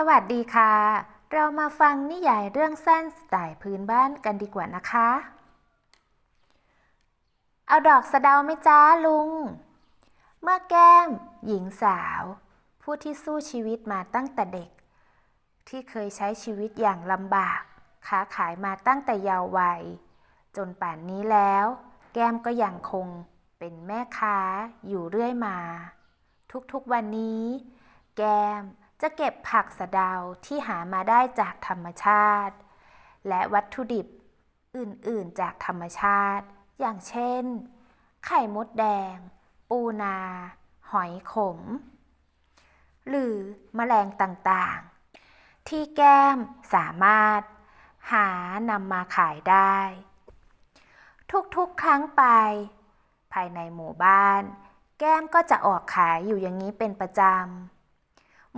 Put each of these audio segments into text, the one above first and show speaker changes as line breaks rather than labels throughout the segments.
สวัสดีค่ะ เรามาฟังนิยายเรื่องสั้นสไตล์พื้นบ้านกันดีกว่านะคะ เอาดอกสะเดาไหมจ้าลุง เมื่อแก้ม หญิงสาว ผู้ที่สู้ชีวิตมาตั้งแต่เด็ก ที่เคยใช้ชีวิตอย่างลำบาก ค้าขายมาตั้งแต่เยาว์วัย จนป่านนี้แล้ว แก้มก็ยังคงเป็นแม่ค้าอยู่เรื่อยมา ทุกๆวันนี้ แก้ม จะเก็บผักสะเดาที่หามาได้จากธรรมชาติ และวัตถุดิบอื่น ๆ จากธรรมชาติ อย่างเช่น ไข่มดแดง ปูนา หอยขม หรือแมลงต่าง ๆ ที่แก้มสามารถ หานำมาขายได้ ทุก ๆ ครั้งไป ภายในหมู่บ้าน แก้มก็จะออกขายอยู่อย่างนี้เป็นประจำ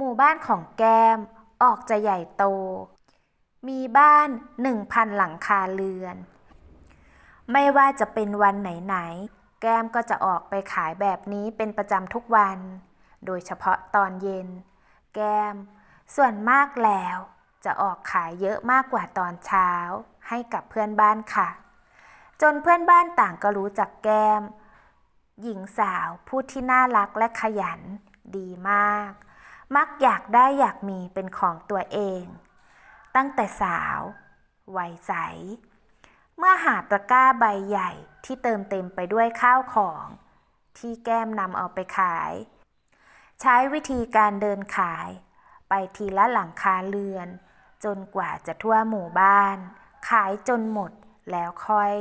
หมู่บ้านของแก้มออกจะใหญ่โต มีบ้านหนึ่งพันหลังคาเรือน ไม่ว่าจะเป็นวันไหนๆ แก้มก็จะออกไปขายแบบนี้เป็นประจำทุกวัน โดยเฉพาะตอนเย็น แก้ม ส่วนมากแล้ว จะออกขายเยอะมากกว่าตอนเช้า ให้กับเพื่อนบ้านค่ะ จนเพื่อนบ้านต่างก็รู้จักแก้ม หญิงสาวผู้ที่น่ารักและขยัน ดีมาก มักอยากได้อยากมีเป็นของตัวเอง ตั้งแต่สาววัยใส เมื่อหาตะกร้าใบใหญ่ที่เติมเต็มไปด้วยข้าวของ ที่แก้มนำเอาไปขาย ใช้วิธีการเดินขาย ไปทีละหลังคาเรือน จนกว่าจะทั่วหมู่บ้าน ขายจนหมดแล้วค่อย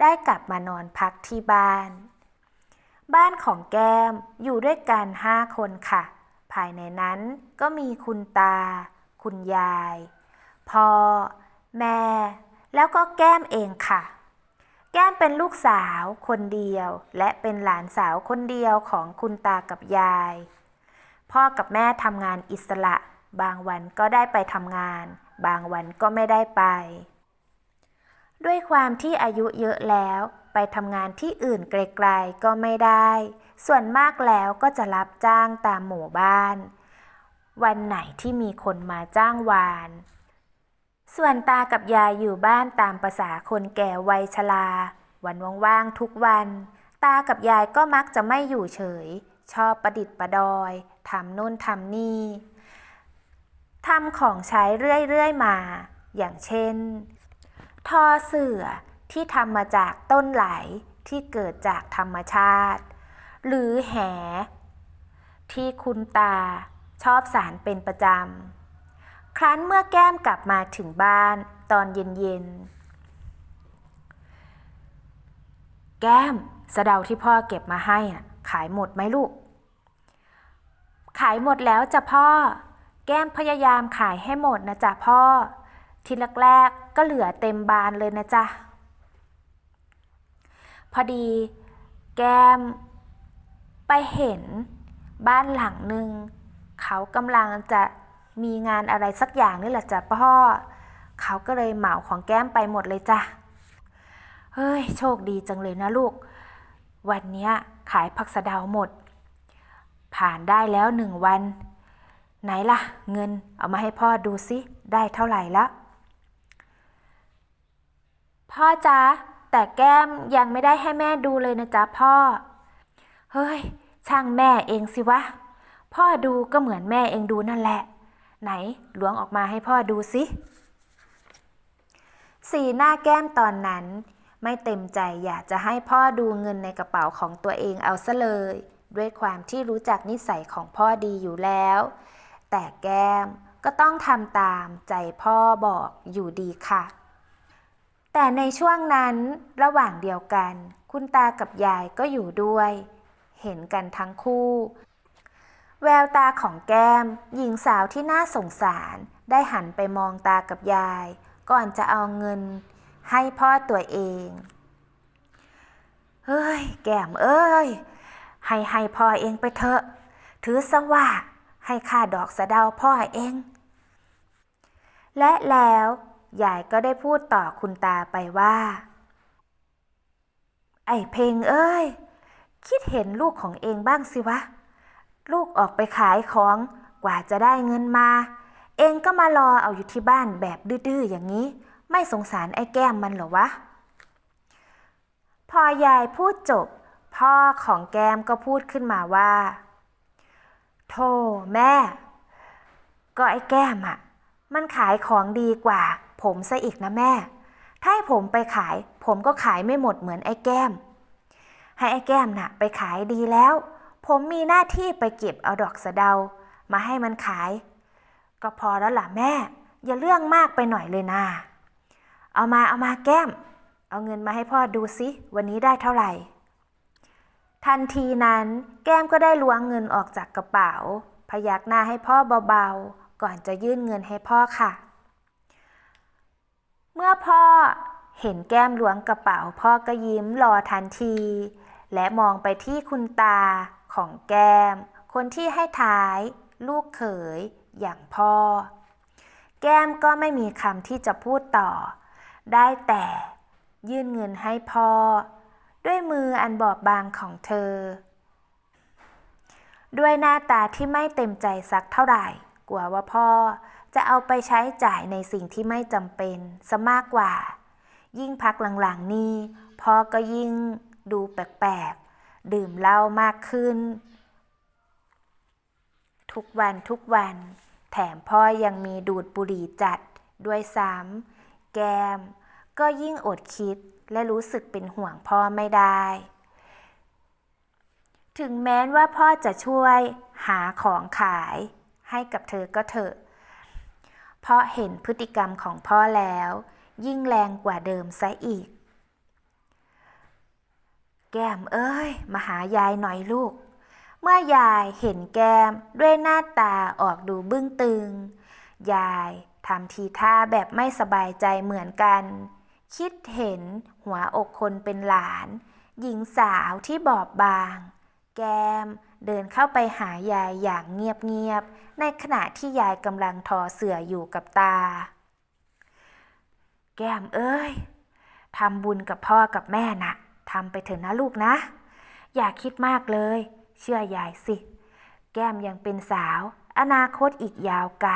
ได้กลับมานอนพักที่บ้าน บ้านของแก้มอยู่ด้วยกันห้าคนค่ะายในนั้น ก็มีคุณตา คุณยาย พ่อ แม่ แล้วก็แก้มเองค่ะ แก้มเป็นลูกสาวคนเดียว และเป็นหลานสาวคนเดียวของคุณตากับยาย พ่อกับแม่ทำงานอิสระ บางวันก็ได้ไปทำงาน บางวันก็ไม่ได้ไป ด้วยความที่อายุเยอะแล้ว ไปทำงานที่อื่นไกลๆก็ไม่ได้ ส่วนมากแล้วก็จะรับจ้างตามหมู่บ้าน วันไหนที่มีคนมาจ้างวาน ส่วนตากับยายอยู่บ้านตามประษาคนแก่วัยชรา วันว่างๆทุกวัน ตากับยายก็มักจะไม่อยู่เฉย ชอบประดิษฐ์ประดอยทำนู่นทำนี่ทำของใช้เรื่อยๆมา อย่างเช่น ทอเสื่อ ที่ทำมาจากต้นไหลที่เกิดจากธรรมชาติ หรือแห ที่คุณตาชอบสารเป็นประจำ ครั้นเมื่อแก้มกลับมาถึงบ้านตอนเย็นๆ แก้มสะเดาที่พ่อเก็บมาให้อะขายหมดไหมลูก ขายหมดแล้วจ้ะพ่อ แก้มพยายามขายให้หมดนะจ๊ะพ่อ ทีแรกๆก็เหลือเต็มบานเลยนะจ๊ะ พอดีแก้ม ไปเห็นบ้านหลังหนึ่งเขากำลังจะมีงานอะไรสักอย่างนี่แหละจ้ะพ่อ เขาก็เลยเหมาของแก้มไปหมดเลยจ้ะ เฮ้ย โชคดีจังเลยนะลูก วันนี้ขายผักสะเดาหมด ผ่านได้แล้วหนึ่งวัน ไหนล่ะ เงินเอามาให้พ่อดูสิได้เท่าไหร่ละพ่อจ๊ะ แต่แก้มยังไม่ได้ให้แม่ดูเลยนะจ๊ะพ่อ เฮ้ย ช่างแม่เองสิวะ พ่อดูก็เหมือนแม่เองดูนั่นแหละ ไหนหลวงออกมาให้พ่อดูสิสีหน้าแก้มตอนนั้น ไม่เต็มใจอยากจะให้พ่อดูเงินในกระเป๋าของตัวเองเอาซะเลย ด้วยความที่รู้จักนิสัยของพ่อดีอยู่แล้ว แต่แก้มก็ต้องทำตามใจพ่อบอกอยู่ดีค่ะ แต่ในช่วงนั้นระหว่างเดียวกัน คุณตากับยายก็อยู่ด้วย เห็นกันทั้งคู่ แววตาของแก้ม หญิงสาวที่น่าสงสารได้หันไปมองตากับยาย ก่อนจะเอาเงิน ให้พ่อตัวเองเฮ้ย แก้มเอ้ย ให้ให้พ่อเองไปเถอะ ถือซะว่าให้ค่าดอกสะเดาพ่อเอง และแล้ว ยายก็ได้พูดต่อคุณตาไปว่า ไอ้เพลงเอ้ย คิดเห็นลูกของเองบ้างสิวะ ลูกออกไปขายของกว่าจะได้เงินมา เองก็มารอเอาอยู่ที่บ้านแบบดื้อๆอย่างนี้ ไม่สงสารไอ้แก้มมันหรอวะ พอยายพูดจบ พ่อของแก้มก็พูดขึ้นมาว่าโธ่แม่ ก็ไอ้แก้มอะมันขายของดีกว่า ผมซะอีกนะแม่ ถ้าให้ผมไปขาย ผมก็ขายไม่หมดเหมือนไอ้แก้ม ให้ไอ้แก้มน่ะ ไปขายดีแล้ว ผมมีหน้าที่ไปเก็บเอาดอกสะเดา มาให้มันขาย ก็พอแล้วล่ะแม่ อย่าเรื่องมากไปหน่อยเลยนะเอามาเอามาแก้ม เอาเงินมาให้พ่อดูสิวันนี้ได้เท่าไหร่ทันทีนั้นแก้มก็ได้ล้วงเงินออกจากกระเป๋า พยักหน้าให้พ่อเบาๆ ก่อนจะยื่นเงินให้พ่อค่ะ เมื่อพ่อเห็นแก้มล้วงกระเป๋า พ่อก็ยิ้มรอทันที และมองไปที่คุณตาของแก้ม คนที่ให้ท้าย ลูกเขยอย่างพ่อ แก้มก็ไม่มีคำที่จะพูดต่อ ได้แต่ยื่นเงินให้พ่อ ด้วยมืออันบอบบางของเธอ ด้วยหน้าตาที่ไม่เต็มใจสักเท่าไหร่ กลัวว่าพ่อ จะเอาไปใช้จ่ายในสิ่งที่ไม่จำเป็นซะมากกว่า ยิ่งพักหลังๆนี้พ่อก็ยิ่งดูแปลกๆ ดื่มเหล้ามากขึ้น ทุกวันทุกวัน แถมพ่อยังมีดูดบุหรี่จัดด้วยซ้ำแกม ก็ยิ่งอดคิดและรู้สึกเป็นห่วงพ่อไม่ได้ ถึงแม้ว่าพ่อจะช่วยหาของขายให้กับเธอก็เถอะ พราะเห็นพฤติกรรมของพ่อแล้ว ยิ่งแรงกว่าเดิมซะอีก แก้มเอ้ย มาหายายหน่อยลูก เมื่อยายเห็นแก้มด้วยหน้าตาออกดูบึ้งตึง ยายทำทีท่าแบบไม่สบายใจเหมือนกัน คิดเห็นหัวอกคนเป็นหลาน หญิงสาวที่บอบบาง แก้ม เดินเข้าไปหายายอย่างเงียบๆในขณะที่ยายกำลังทอเสื่ออยู่กับตา แก้มเอ้ยทำบุญกับพ่อกับแม่น่ะทำไปเถอะนะลูกนะ อย่าคิดมากเลย เชื่อยายสิ แก้มยังเป็นสาว อนาคตอีกยาวไกล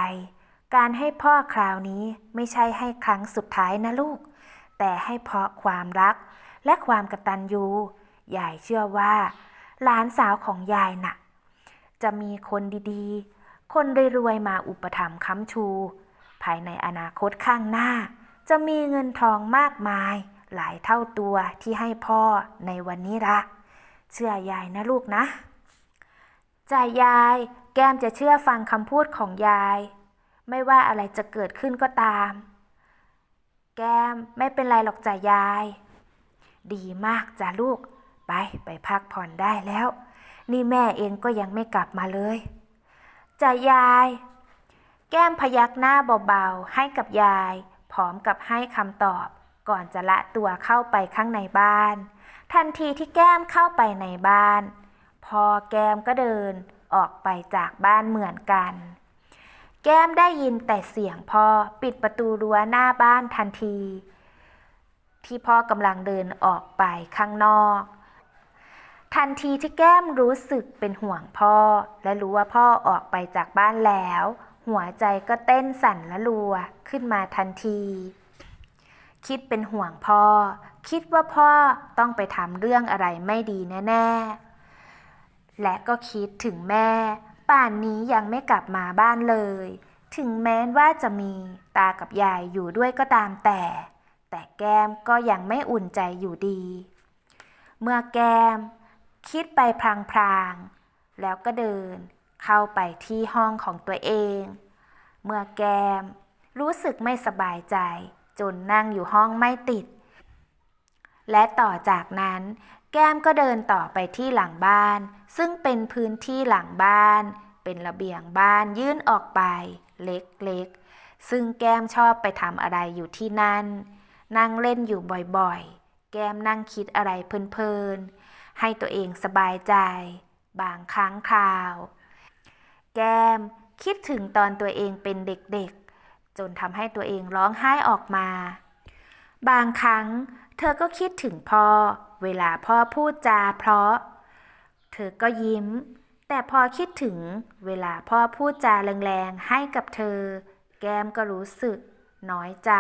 การให้พ่อคราวนี้ไม่ใช่ให้ครั้งสุดท้ายนะลูก แต่ให้เพราะความรักและความกตัญญูยายเชื่อว่า หลานสาวของยายน่ะ จะมีคนดีๆ คนรวยๆมาอุปถัมภ์ค้ำชู ภายในอนาคตข้างหน้า จะมีเงินทองมากมาย หลายเท่าตัวที่ให้พ่อในวันนี้ละ เชื่อยายนะลูกนะจ่ายาย แก้มจะเชื่อฟังคำพูดของยาย ไม่ว่าอะไรจะเกิดขึ้นก็ตาม แก้มไม่เป็นไรหรอกจ่ายาย ดีมากจ้ะลูก ไปไปพักผ่อนได้แล้ว นี่แม่เองก็ยังไม่กลับมาเลยจ่ายาย แก้มพยักหน้าเบาๆ ให้กับยาย พร้อมกับให้คำตอบ ก่อนจะละตัวเข้าไปข้างในบ้าน ทันทีที่แก้มเข้าไปในบ้าน พอแก้มก็เดินออกไปจากบ้านเหมือนกัน แก้มได้ยินแต่เสียงพ่อปิดประตูรั้วหน้าบ้านทันที ที่พ่อกำลังเดินออกไปข้างนอก ทันทีที่แก้มรู้สึกเป็นห่วงพ่อ และรู้ว่าพ่อออกไปจากบ้านแล้ว หัวใจก็เต้นสั่นและรัวขึ้นมาทันที คิดเป็นห่วงพ่อ คิดว่าพ่อต้องไปทำเรื่องอะไรไม่ดีแน่ ๆ และก็คิดถึงแม่ ป่านนี้ยังไม่กลับมาบ้านเลย ถึงแม้ว่าจะมีตากับยายอยู่ด้วยก็ตามแต่ แต่แก้มก็ยังไม่อุ่นใจอยู่ดี เมื่อแก้ม คิดไปพลางๆ แล้วก็เดินเข้าไปที่ห้องของตัวเอง เมื่อแก้มรู้สึกไม่สบายใจ จนนั่งอยู่ห้องไม่ติด และต่อจากนั้นแก้มก็เดินต่อไปที่หลังบ้าน ซึ่งเป็นพื้นที่หลังบ้าน เป็นระเบียงบ้านยื่นออกไป เล็กๆ ซึ่งแก้มชอบไปทำอะไรอยู่ที่นั่น นั่งเล่นอยู่บ่อยๆ แก้มนั่งคิดอะไรเพลินๆ ให้ตัวเองสบายใจ บางครั้งคราว แก้มคิดถึงตอนตัวเองเป็นเด็กๆ จนทำให้ตัวเองร้องไห้ออกมา บางครั้งเธอก็คิดถึงพ่อ เวลาพ่อพูดจาเพราะ เธอก็ยิ้ม แต่พอคิดถึงเวลาพ่อพูดจาแรงๆ ให้กับเธอ แก้มก็รู้สึก น้อยใจ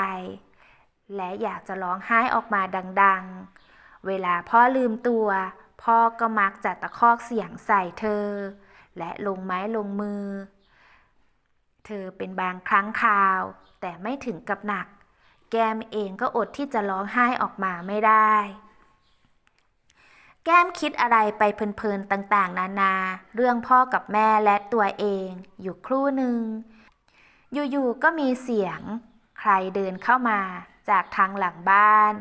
และอยากจะร้องไห้ออกมาดัง ๆ เวลาพ่อลืมตัว พ่อก็มักจะตะคอกเสียงใส่เธอ และลงไม้ลงมือ เธอเป็นบางครั้งคราว แต่ไม่ถึงกับหนัก แก้มเองก็อดที่จะร้องไห้ออกมาไม่ได้ แก้มคิดอะไรไปเพลินๆต่างๆ นานา เรื่องพ่อกับแม่และตัวเองอยู่ครู่หนึ่งอยู่ๆก็มีเสียง ใครเดินเข้ามาจากทางหลังบ้าน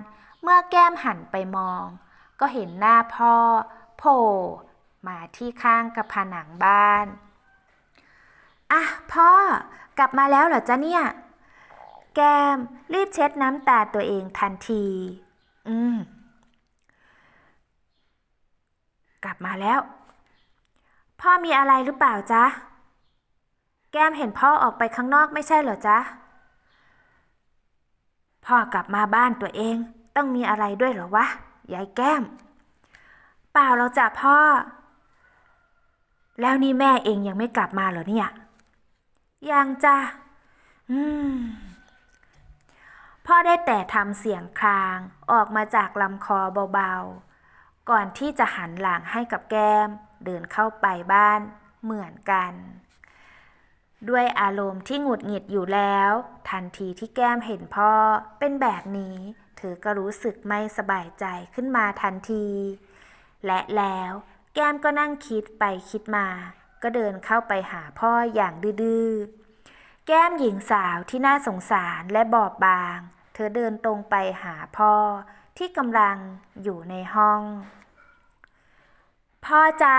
เมื่อแก้มหันไปมอง ก็เห็นหน้าพ่อโผล่มาที่ข้างกับผนังบ้าน อะพ่อกลับมาแล้วเหรอจ๊ะเนี่ย แก้มรีบเช็ดน้ำตาตัวเองทันที อืม กลับมาแล้ว พ่อมีอะไรหรือเปล่าจ๊ะ แก้มเห็นพ่อออกไปข้างนอกไม่ใช่เหรอจ๊ะ พ่อกลับมาบ้านตัวเอง ต้องมีอะไรด้วยเหรอวะ ยายแก้ม เปล่าเราจ้ะพ่อ แล้วนี่แม่เองยังไม่กลับมาเหรอเนี่ย ยังจ้ะ อืม พ่อได้แต่ทำเสียงครางออกมาจากลำคอเบาๆ ก่อนที่จะหันหลังให้กับแก้ม เดินเข้าไปบ้านเหมือนกัน ด้วยอารมณ์ที่หงุดหงิดอยู่แล้ว ทันทีที่แก้มเห็นพ่อเป็นแบบนี้ เธอก็รู้สึกไม่สบายใจขึ้นมาทันที และแล้วแก้มก็นั่งคิดไปคิดมา ก็เดินเข้าไปหาพ่ออย่างดื้อแก้มหญิงสาวที่น่าสงสารและบอบบาง เธอเดินตรงไปหาพ่อที่กำลังอยู่ในห้อง พ่อจ๊ะ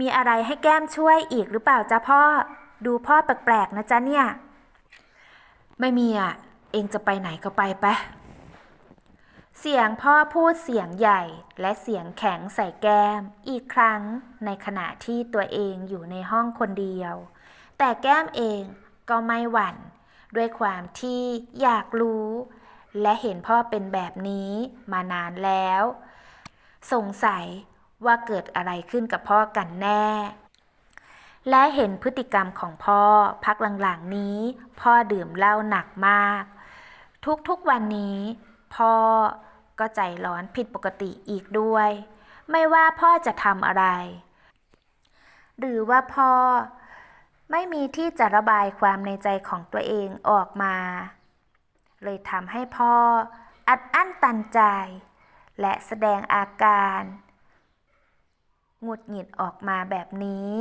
มีอะไรให้แก้มช่วยอีกหรือเปล่าจ๊ะพ่อ ดูพ่อแปลกๆนะจ๊ะเนี่ย ไม่มีอะ เองจะไปไหนก็ไปไป เสียงพ่อพูดเสียงใหญ่และเสียงแข็งใส่แก้ม อีกครั้งในขณะที่ตัวเองอยู่ในห้องคนเดียว แต่แก้มเองก็ไม่หวั่น ด้วยความที่อยากรู้ และเห็นพ่อเป็นแบบนี้มานานแล้ว สงสัยว่าเกิดอะไรขึ้นกับพ่อกันแน่ และเห็นพฤติกรรมของพ่อพักหลังๆนี้ พ่อดื่มเหล้าหนักมาก ทุกๆวันนี้ พ่อก็ใจร้อนผิดปกติอีกด้วย ไม่ว่าพ่อจะทำอะไร หรือว่าพ่อ ไม่มีที่จะระบายความในใจของตัวเองออกมา เลยทำให้พ่ออัดอั้นตันใจ และแสดงอาการหงุดหงิดออกมาแบบนี้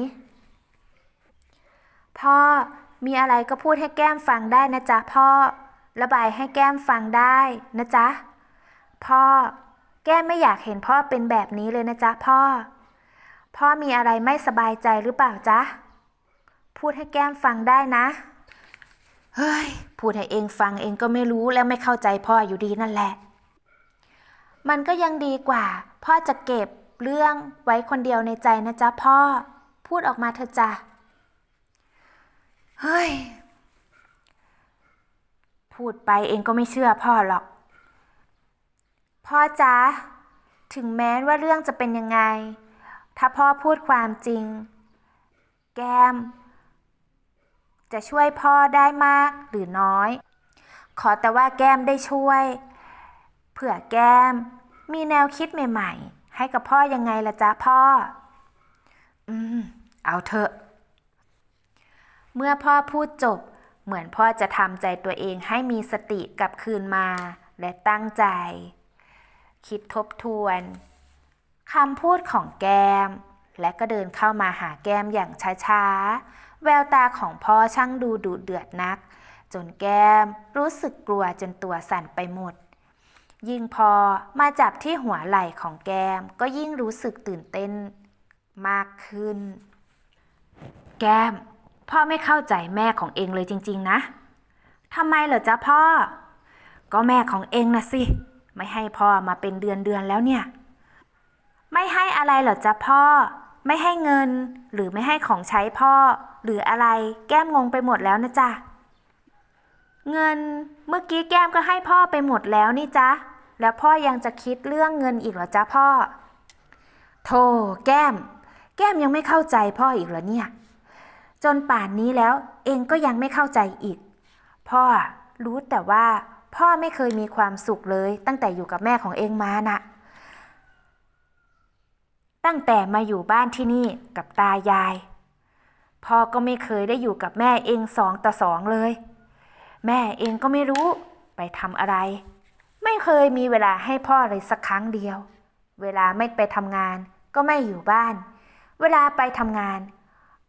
พ่อมีอะไรก็พูดให้แก้มฟังได้นะจ๊ะพ่อ ระบายให้แก้มฟังได้นะจ๊ะ พ่อ แก้มไม่อยากเห็นพ่อเป็นแบบนี้เลยนะจ๊ะพ่อ พ่อมีอะไรไม่สบายใจหรือเปล่าจ๊ะ พูดให้แก้มฟังได้นะ เฮ้ย พูดให้เองฟังเองก็ไม่รู้และไม่เข้าใจพ่ออยู่ดีนั่นแหละ มันก็ยังดีกว่า พ่อจะเก็บเรื่องไว้คนเดียวในใจนะจ๊ะพ่อ พูดออกมาเถอะจ้ะ เฮ้ย พูดไปเองก็ไม่เชื่อพ่อหรอก พ่อจ๊ะ ถึงแม้ว่าเรื่องจะเป็นยังไง ถ้าพ่อพูดความจริง แก้ม จะช่วยพ่อได้มากหรือน้อย ขอแต่ว่าแก้มได้ช่วย เผื่อแก้ม มีแนวคิดใหม่ ๆ ให้กับพ่อยังไงล่ะจ๊ะพ่อ อืม เอาเถอะ เมื่อพ่อพูดจบ เหมือนพ่อจะทำใจตัวเองให้มีสติกลับคืนมา และตั้งใจ คิดทบทวนคำพูดของแก้ม และก็เดินเข้ามาหาแก้มอย่างช้าๆ แววตาของพ่อช่างดูดุเดือดนัก จนแก้มรู้สึกกลัวจนตัวสั่นไปหมด ยิ่งพอมาจับที่หัวไหล่ของแก้มก็ยิ่งรู้สึกตื่นเต้นมากขึ้น แก้ม พ่อไม่เข้าใจแม่ของเองเลยจริง ๆ นะทำไมเหรอจ๊ะพ่อ ก็แม่ของเองนะสิ ไม่ให้พ่อมาเป็นเดือนเดือนๆแล้วเนี่ย ไม่ให้อะไรเหรอจ๊ะพ่อ ไม่ให้เงิน หรือไม่ให้ของใช้พ่อ หรืออะไร แก้มงงไปหมดแล้วนะจ๊ะ เงิน เมื่อกี้แก้มก็ให้พ่อไปหมดแล้วนี่จ๊ะ แล้วพ่อยังจะคิดเรื่องเงินอีกเหรอจ๊ะพ่อ โธ่แก้ม แก้มยังไม่เข้าใจพ่ออีกเหรอเนี่ย จนป่านนี้แล้วเองก็ยังไม่เข้าใจอีก พ่อรู้แต่ว่าพ่อไม่เคยมีความสุขเลยตั้งแต่อยู่กับแม่ของเองมาน่ะ ตั้งแต่มาอยู่บ้านที่นี่กับตายาย พ่อก็ไม่เคยได้อยู่กับแม่เองสองต่อสองเลย แม่เองก็ไม่รู้ไปทำอะไร ไม่เคยมีเวลาให้พ่อเลยสักครั้งเดียว เวลาไม่ไปทำงานก็ไม่อยู่บ้าน เวลาไปทำงาน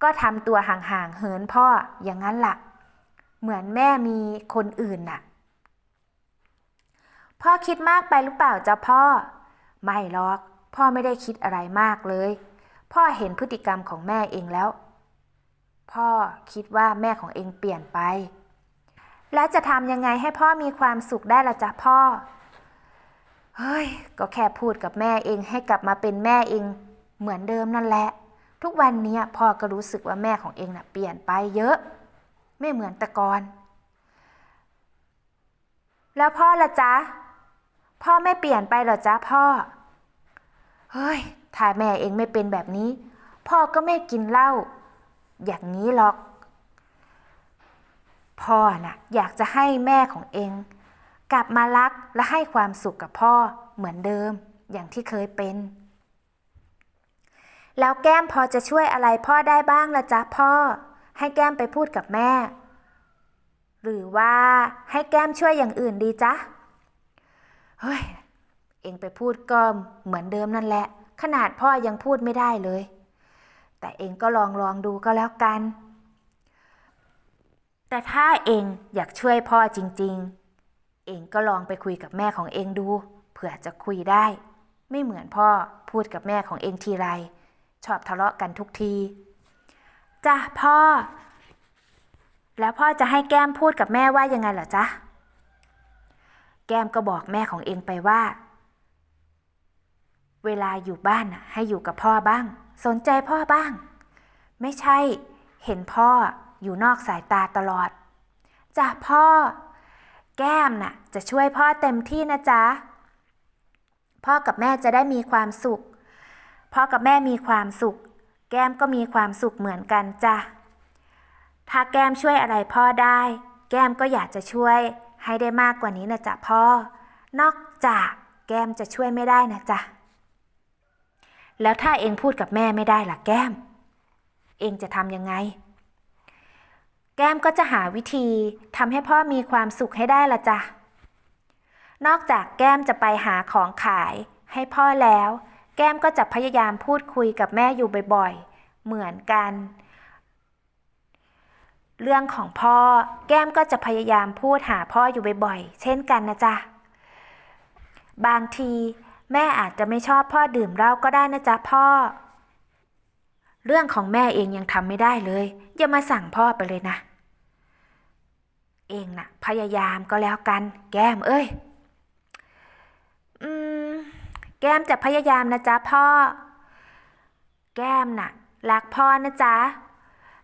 ก็ทำตัวห่างๆเหินพ่ออย่างนั้นล่ะ เหมือนแม่มีคนอื่นน่ะ พ่อคิดมากไปหรือเปล่าจ๊ะพ่อ ไม่หรอก พ่อไม่ได้คิดอะไรมากเลย พ่อเห็นพฤติกรรมของแม่เองแล้ว พ่อคิดว่าแม่ของเองเปลี่ยนไป แล้วจะทำยังไงให้พ่อมีความสุขได้ละจ๊ะพ่อ เฮ้ย ก็แค่พูดกับแม่เองให้กลับมาเป็นแม่เอง เหมือนเดิมนั่นแหละ ทุกวันนี้พ่อก็รู้สึกว่าแม่ของเองน่ะเปลี่ยนไปเยอะ ไม่เหมือนแต่ก่อน แล้วพ่อละจ๊ะ พ่อไม่เปลี่ยนไปหรอจ๊ะพ่อ เฮ้ย ถ้าแม่เองไม่เป็นแบบนี้ พ่อก็ไม่กินเหล้าอย่างนี้หรอก พ่อน่ะอยากจะให้แม่ของเอง กลับมารักและให้ความสุขกับพ่อเหมือนเดิมอย่างที่เคยเป็น แล้วแก้มพอจะช่วยอะไรพ่อได้บ้างละจ๊ะพ่อ ให้แก้มไปพูดกับแม่ หรือว่าให้แก้มช่วยอย่างอื่นดีจ๊ะ เฮ้ย เองไปพูดก็เหมือนเดิมนั่นแหละ ขนาดพ่อยังพูดไม่ได้เลย แต่เองก็ลองลองดูก็แล้วกัน แต่ถ้าเองอยากช่วยพ่อจริง ๆ เองก็ลองไปคุยกับแม่ของเองดู เผื่อจะคุยได้ ไม่เหมือนพ่อพูดกับแม่ของเองทีไร ชอบทะเลาะกันทุกทีจ้ะพ่อ แล้วพ่อจะให้แก้มพูดกับแม่ว่ายังไงเหรอจ๊ะ แก้มก็บอกแม่ของเองไปว่า เวลาอยู่บ้านน่ะให้อยู่กับพ่อบ้าง สนใจพ่อบ้าง ไม่ใช่เห็นพ่ออยู่นอกสายตาตลอดจ้ะพ่อ แก้มน่ะจะช่วยพ่อเต็มที่นะจ๊ะ พ่อกับแม่จะได้มีความสุข พ่อกับแม่มีความสุข แก้มก็มีความสุขเหมือนกันจ้ะ ถ้าแก้มช่วยอะไรพ่อได้ แก้มก็อยากจะช่วย ให้ได้มากกว่านี้นะจ๊ะพ่อ นอกจากแก้มจะช่วยไม่ได้นะจ๊ะ แล้วถ้าเองพูดกับแม่ไม่ได้ล่ะแก้ม เองจะทำยังไง แก้มก็จะหาวิธีทำให้พ่อมีความสุขให้ได้ละจ้ะ นอกจากแก้มจะไปหาของขายให้พ่อแล้ว แก้มก็จะพยายามพูดคุยกับแม่อยู่บ่อยๆ เหมือนกัน เรื่องของพ่อ แก้มก็จะพยายามพูดหาพ่ออยู่บ่อยๆ เช่นกันนะจ๊ะ บางทีแม่อาจจะไม่ชอบพ่อดื่มเหล้าก็ได้นะจ๊ะพ่อ เรื่องของแม่เองยังทำไม่ได้เลย อย่ามาสั่งพ่อไปเลยนะ เองน่ะ พยายามก็แล้วกัน แก้มเอ้ย แก้มจะพยายามนะจ๊ะพ่อ แก้มน่ะรักพ่อนะจ๊ะ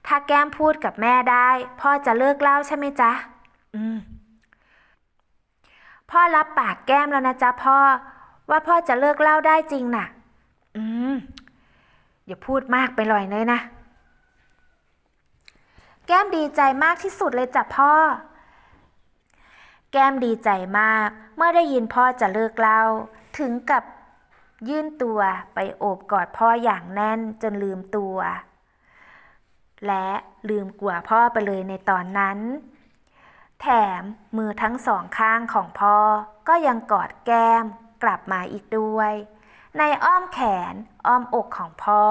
ถ้าแก้มพูดกับแม่ได้ พ่อจะเลิกเล้าใช่ไหมจ๊ะ อืม พ่อรับปากแก้มแล้วนะจ๊ะพ่อ ว่าพ่อจะเลิกเล้าได้จริงน่ะ อืม อย่าพูดมากไปลอยเลยนะ แก้มดีใจมากที่สุดเลยจ้ะพ่อ แก้มดีใจมาก เมื่อได้ยินพ่อจะเลิกเล้าถึงกับ ยื่นตัวไปโอบกอดพ่ออย่างแน่นจนลืมตัว และลืมกลัวพ่อไปเลยในตอนนั้น แถมมือทั้งสองข้างของพ่อก็ยังกอดแก้มกลับมาอีกด้วย ในอ้อมแขนอ้อมอกของพ่อ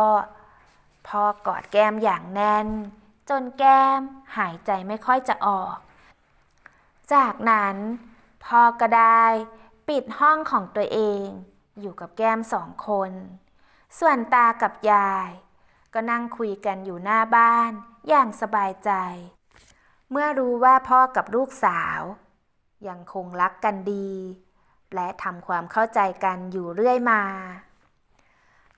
พ่อกอดแก้มอย่างแน่น จนแก้มหายใจไม่ค่อยจะออก จากนั้นพ่อก็ได้ปิดห้องของตัวเอง อยู่กับแก้มสองคน ส่วนตากับยาย ก็นั่งคุยกันอยู่หน้าบ้านอย่างสบายใจ เมื่อรู้ว่าพ่อกับลูกสาว ยังคงรักกันดี และทำความเข้าใจกันอยู่เรื่อยมา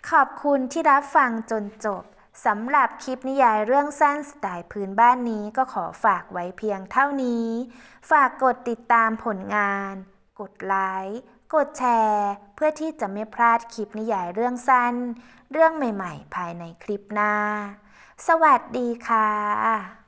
ขอบคุณที่รับฟังจนจบสำหรับคลิปนิยายเรื่องสั้นสไตล์พื้นบ้านนี้ก็ขอฝากไว้เพียงเท่านี้ ฝากกดติดตามผลงาน กดไลค์ กดแชร์ เพื่อที่จะไม่พลาดคลิปนิยายเรื่องสั้น เรื่องใหม่ ๆ ภายในคลิปหน้า สวัสดีค่ะ